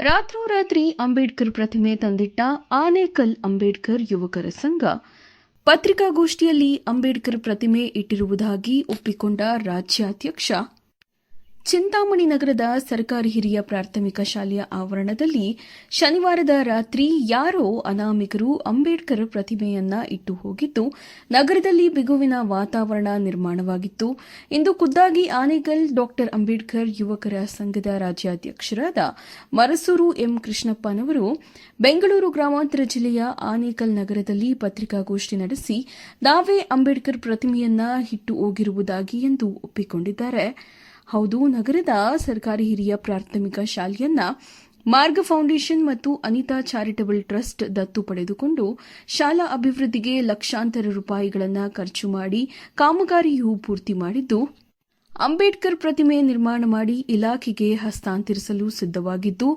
ರಾತ್ರೋರಾತ್ರಿ ಅಂಬೇಡ್ಕರ್ ಪ್ರತಿಮೆ ತಂದಿಟ್ಟ ಆನೇಕಲ್ ಅಂಬೇಡ್ಕರ್ ಯುವಕರ ಸಂಘ. ಪತ್ರಿಕಾಗೋಷ್ಠಿಯಲ್ಲಿ ಅಂಬೇಡ್ಕರ್ ಪ್ರತಿಮೆ ಇಟ್ಟಿರುವುದಾಗಿ ಒಪ್ಪಿಕೊಂಡ ರಾಜ್ಯಾಧ್ಯಕ್ಷ ಚಿಂತಾಮಣಿ ನಗರದ ಸರ್ಕಾರಿ ಹಿರಿಯ ಪ್ರಾಥಮಿಕ ಶಾಲೆಯ ಆವರಣದಲ್ಲಿ ಶನಿವಾರದ ರಾತ್ರಿ ಯಾರೋ ಅನಾಮಿಕರು ಅಂಬೇಡ್ಕರ್ ಪ್ರತಿಮೆಯನ್ನ ಇಟ್ಟು ಹೋಗಿದ್ದು, ನಗರದಲ್ಲಿ ಬಿಗುವಿನ ವಾತಾವರಣ ನಿರ್ಮಾಣವಾಗಿತ್ತು. ಇಂದು ಖುದ್ದಾಗಿ ಆನೇಕಲ್ ಡಾಕ್ಟರ್ ಅಂಬೇಡ್ಕರ್ ಯುವಕರ ಸಂಘದ ರಾಜ್ಯಾಧ್ಯಕ್ಷರಾದ ಮರಸೂರು ಎಂ ಕೃಷ್ಣಪ್ಪನವರು ಬೆಂಗಳೂರು ಗ್ರಾಮಾಂತರ ಜಿಲ್ಲೆಯ ಆನೇಕಲ್ ನಗರದಲ್ಲಿ ಪತ್ರಿಕಾಗೋಷ್ಠಿ ನಡೆಸಿ, ನಾವೇ ಅಂಬೇಡ್ಕರ್ ಪ್ರತಿಮೆಯನ್ನ ಇಟ್ಟು ಹೋಗಿರುವುದಾಗಿ ಎಂದು ಒಪ್ಪಿಕೊಂಡಿದ್ದಾರೆ. ಹೌದು, ನಗರದ ಸರ್ಕಾರಿ ಹಿರಿಯ ಪ್ರಾಥಮಿಕ ಶಾಲೆಯನ್ನ ಮಾರ್ಗ ಫೌಂಡೇಶನ್ ಮತ್ತು ಅನಿತಾ ಚಾರಿಟಬಲ್ ಟ್ರಸ್ಟ್ ದತ್ತು ಪಡೆದುಕೊಂಡು ಶಾಲಾ ಅಭಿವೃದ್ಧಿಗೆ ಲಕ್ಷಾಂತರ ರೂಪಾಯಿಗಳನ್ನು ಖರ್ಚು ಮಾಡಿ ಕಾಮಗಾರಿಯು ಪೂರ್ತಿ ಮಾಡಿದ್ದು, ಅಂಬೇಡ್ಕರ್ ಪ್ರತಿಮೆ ನಿರ್ಮಾಣ ಮಾಡಿ ಇಲಾಖೆಗೆ ಹಸ್ತಾಂತರಿಸಲು ಸಿದ್ಧವಾಗಿದ್ದು,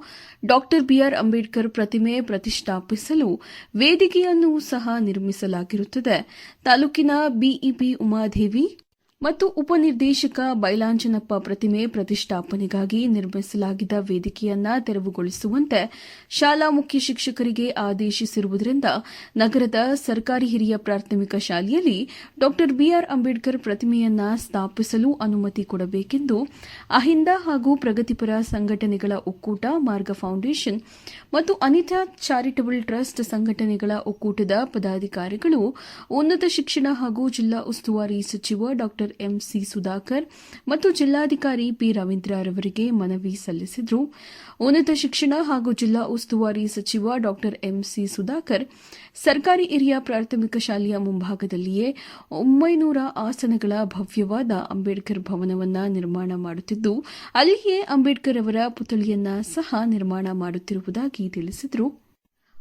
ಡಾಕ್ಟರ್ ಬಿಆರ್ ಅಂಬೇಡ್ಕರ್ ಪ್ರತಿಮೆ ಪ್ರತಿಷ್ಠಾಪಿಸಲು ವೇದಿಕೆಯನ್ನು ಸಹ ನಿರ್ಮಿಸಲಾಗಿರುತ್ತದೆ. ತಾಲೂಕಿನ ಬಿಇಪಿ ಉಮಾದೇವಿ ಮತ್ತು ಉಪನಿರ್ದೇಶಕ ಬೈಲಾಂಜನಪ್ಪ ಪ್ರತಿಮೆ ಪ್ರತಿಷ್ಠಾಪನೆಗಾಗಿ ನಿರ್ಮಿಸಲಾಗಿದ್ದ ವೇದಿಕೆಯನ್ನ ತೆರವುಗೊಳಿಸುವಂತೆ ಶಾಲಾ ಮುಖ್ಯ ಶಿಕ್ಷಕರಿಗೆ ಆದೇಶಿಸಿರುವುದರಿಂದ ನಗರದ ಸರ್ಕಾರಿ ಹಿರಿಯ ಪ್ರಾಥಮಿಕ ಶಾಲೆಯಲ್ಲಿ ಡಾಕ್ಟರ್ ಬಿಆರ್ ಅಂಬೇಡ್ಕರ್ ಪ್ರತಿಮೆಯನ್ನ ಸ್ಥಾಪಿಸಲು ಅನುಮತಿ ಕೊಡಬೇಕೆಂದು ಅಹಿಂದ ಹಾಗೂ ಪ್ರಗತಿಪರ ಸಂಘಟನೆಗಳ ಒಕ್ಕೂಟ ಮಾರ್ಗ ಫೌಂಡೇಶನ್ ಮತ್ತು ಅನಿತಾ ಚಾರಿಟಬಲ್ ಟ್ರಸ್ಟ್ ಸಂಘಟನೆಗಳ ಒಕ್ಕೂಟದ ಪದಾಧಿಕಾರಿಗಳು ಉನ್ನತ ಶಿಕ್ಷಣ ಹಾಗೂ ಜಿಲ್ಲಾ ಉಸ್ತುವಾರಿ ಸಚಿವ ಎಂಸಿ ಸುಧಾಕರ್ ಮತ್ತು ಜಿಲ್ಲಾಧಿಕಾರಿ ಪಿ ರವೀಂದ್ರರವರಿಗೆ ಮನವಿ ಸಲ್ಲಿಸಿದರು. ಉನ್ನತ ಶಿಕ್ಷಣ ಹಾಗೂ ಜಿಲ್ಲಾ ಉಸ್ತುವಾರಿ ಸಚಿವ ಡಾಕ್ಟರ್ ಎಂಸಿ ಸುಧಾಕರ್ ಸರ್ಕಾರಿ ಹಿರಿಯ ಪ್ರಾಥಮಿಕ ಶಾಲೆಯ ಮುಂಭಾಗದಲ್ಲಿಯೇ ಒಂಬೈನೂರ ಆಸನಗಳ ಭವ್ಯವಾದ ಅಂಬೇಡ್ಕರ್ ಭವನವನ್ನು ನಿರ್ಮಾಣ ಮಾಡುತ್ತಿದ್ದು, ಅಲ್ಲಿಯೇ ಅಂಬೇಡ್ಕರ್ ಅವರ ಪುತ್ಥಳಿಯನ್ನ ಸಹ ನಿರ್ಮಾಣ ಮಾಡುತ್ತಿರುವುದಾಗಿ ತಿಳಿಸಿದರು.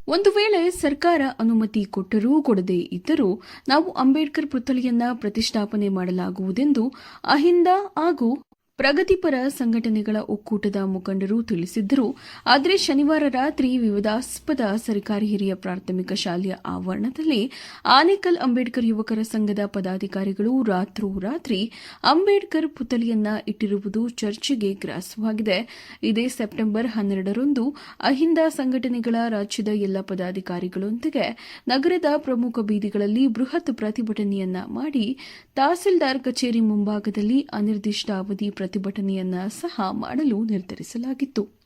ಒಂದು ವೇಳೆ ಸರ್ಕಾರ ಅನುಮತಿ ಕೊಟ್ಟರೂ ಕೊಡದೇ ಇದ್ದರೂ ನಾವು ಅಂಬೇಡ್ಕರ್ ಪುತ್ಥಳಿಯನ್ನ ಪ್ರತಿಷ್ಠಾಪನೆ ಮಾಡಲಾಗುವುದೆಂದು ಅಹಿಂದ ಹಾಗೂ ಪ್ರಗತಿಪರ ಸಂಘಟನೆಗಳ ಒಕ್ಕೂಟದ ಮುಖಂಡರು ತಿಳಿಸಿದ್ದರು. ಆದರೆ ಶನಿವಾರ ರಾತ್ರಿ ವಿವಾದಾಸ್ಪದ ಸರ್ಕಾರಿ ಹಿರಿಯ ಪ್ರಾಥಮಿಕ ಶಾಲೆಯ ಆವರಣದಲ್ಲಿ ಆನೇಕಲ್ ಅಂಬೇಡ್ಕರ್ ಯುವಕರ ಸಂಘದ ಪದಾಧಿಕಾರಿಗಳು ರಾತ್ರೋರಾತ್ರಿ ಅಂಬೇಡ್ಕರ್ ಪುತ್ಥಳಿಯನ್ನ ಇಟ್ಟಿರುವುದು ಚರ್ಚೆಗೆ ಗ್ರಾಸವಾಗಿದೆ. ಇದೇ ಸೆಪ್ಟೆಂಬರ್ ಹನ್ನೆರಡರಂದು ಅಹಿಂದ ಸಂಘಟನೆಗಳ ರಾಜ್ಯದ ಎಲ್ಲ ಪದಾಧಿಕಾರಿಗಳೊಂದಿಗೆ ನಗರದ ಪ್ರಮುಖ ಬೀದಿಗಳಲ್ಲಿ ಬೃಹತ್ ಪ್ರತಿಭಟನೆಯನ್ನ ಮಾಡಿ ತಹಸೀಲ್ದಾರ್ ಕಚೇರಿ ಮುಂಭಾಗದಲ್ಲಿ ಅನಿರ್ದಿಷ್ಟ ಅವಧಿ ಪ್ರತಿಭಟನೆಯನ್ನ ಸಹ ಮಾಡಲು ನಿರ್ಧರಿಸಲಾಗಿತ್ತು.